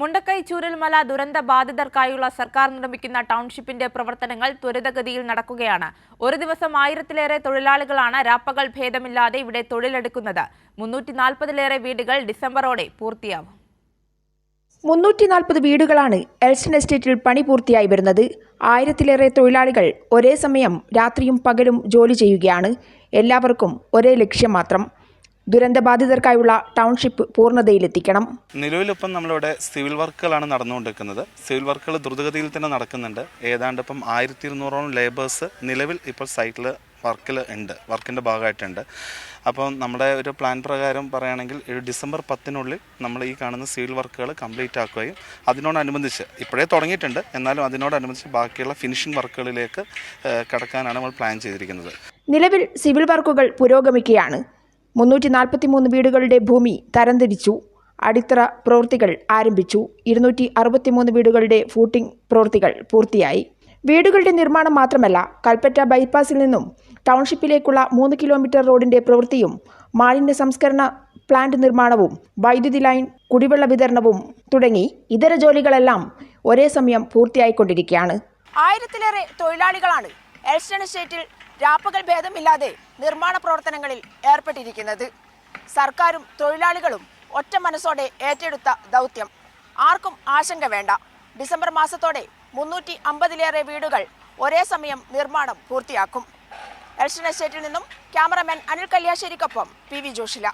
മുണ്ടക്കൈ ചൂരൽമല ദുരന്ത ബാധിതർക്കായുള്ള സർക്കാർ നിർമ്മിക്കുന്ന ടൗൺഷിപ്പിന്റെ പ്രവർത്തനങ്ങൾ ത്വരിതഗതിയിൽ നടക്കുകയാണ്. ഒരു ദിവസം ആയിരത്തിലേറെ തൊഴിലാളികളാണ് രാപ്പകൽ ഭേദമില്ലാതെ ഇവിടെ തൊഴിലെടുക്കുന്നത്. മുന്നൂറ്റി നാൽപ്പതിലേറെ വീടുകൾ ഡിസംബറോടെ പൂർത്തിയാവും. മുന്നൂറ്റി നാൽപ്പത് വീടുകളാണ് എൽസൺ എസ്റ്റേറ്റിൽ പണി പൂർത്തിയായി വരുന്നത്. ആയിരത്തിലേറെ തൊഴിലാളികൾ ഒരേ സമയം രാത്രിയും പകലും ജോലി ചെയ്യുകയാണ്. എല്ലാവർക്കും ഒരേ ലക്ഷ്യം മാത്രം. ദുരന്തബാധിതർക്കായുള്ള ടൗൺഷിപ്പ് പൂർണതയിലെത്തിക്കണം. നിലവിലിപ്പം നമ്മളിവിടെ സിവിൽ വർക്കുകളാണ് നടന്നുകൊണ്ടിരിക്കുന്നത്. സിവിൽ വർക്കുകൾ ദ്രുതഗതിയിൽ തന്നെ നടക്കുന്നുണ്ട്. ഏതാണ്ട് ഇപ്പം ആയിരത്തി ഇരുന്നൂറോളം ലേബേഴ്സ് നിലവിൽ ഇപ്പോൾ സൈറ്റിൽ വർക്കിൽ ഉണ്ട്. വർക്കിന്റെ ഭാഗമായിട്ടുണ്ട്. അപ്പം നമ്മുടെ ഒരു പ്ലാൻ പ്രകാരം പറയുകയാണെങ്കിൽ ഒരു ഡിസംബർ പത്തിനുള്ളിൽ നമ്മൾ ഈ കാണുന്ന സിവിൽ വർക്കുകൾ കംപ്ലീറ്റ് ആക്കുകയും അതിനോടനുബന്ധിച്ച് ഇപ്പോഴേ തുടങ്ങിയിട്ടുണ്ട്. എന്നാലും അതിനോടനുബന്ധിച്ച് ബാക്കിയുള്ള ഫിനിഷിംഗ് വർക്കുകളിലേക്ക് കടക്കാനാണ് നമ്മൾ പ്ലാൻ ചെയ്തിരിക്കുന്നത്. നിലവിൽ സിവിൽ വർക്കുകൾ പുരോഗമിക്കുകയാണ്. മുന്നൂറ്റി നാൽപ്പത്തി മൂന്ന് വീടുകളുടെ ഭൂമി തരംതിരിച്ചു. അടിത്തറ പ്രവൃത്തികൾ ആരംഭിച്ചു. ഇരുന്നൂറ്റി അറുപത്തിമൂന്ന് വീടുകളുടെ ഫൂട്ടിംഗ് പ്രവൃത്തികൾ പൂർത്തിയായി. വീടുകളുടെ നിർമ്മാണം മാത്രമല്ല കൽപ്പറ്റ ബൈപ്പാസിൽ നിന്നും ടൗൺഷിപ്പിലേക്കുള്ള മൂന്ന് കിലോമീറ്റർ റോഡിന്റെ പ്രവൃത്തിയും മാലിന്യ സംസ്കരണ പ്ലാന്റ് നിർമ്മാണവും വൈദ്യുതി ലൈൻ കുടിവെള്ള വിതരണവും തുടങ്ങി ഇതര ജോലികളെല്ലാം ഒരേ സമയം പൂർത്തിയായിക്കൊണ്ടിരിക്കുകയാണ്. ആയിരത്തിലേറെ തൊഴിലാളികളാണ് എൽസ്റ്റൺ എസ്റ്റേറ്റിൽ രാപ്പകൽ ഭേദമില്ലാതെ നിർമ്മാണ പ്രവർത്തനങ്ങളിൽ ഏർപ്പെട്ടിരിക്കുന്നത്. സർക്കാരും തൊഴിലാളികളും ഒറ്റ മനസ്സോടെ ഏറ്റെടുത്ത ദൗത്യം. ആർക്കും ആശങ്ക വേണ്ട. ഡിസംബർ മാസത്തോടെ മുന്നൂറ്റി അമ്പതിലേറെ വീടുകൾ ഒരേ സമയം നിർമ്മാണം പൂർത്തിയാക്കും. എൽസ്റ്റൺ എസ്റ്റേറ്റിൽ നിന്നും ക്യാമറമാൻ അനിൽ കല്യാശ്ശേരിക്കൊപ്പം പി വി ജോഷില.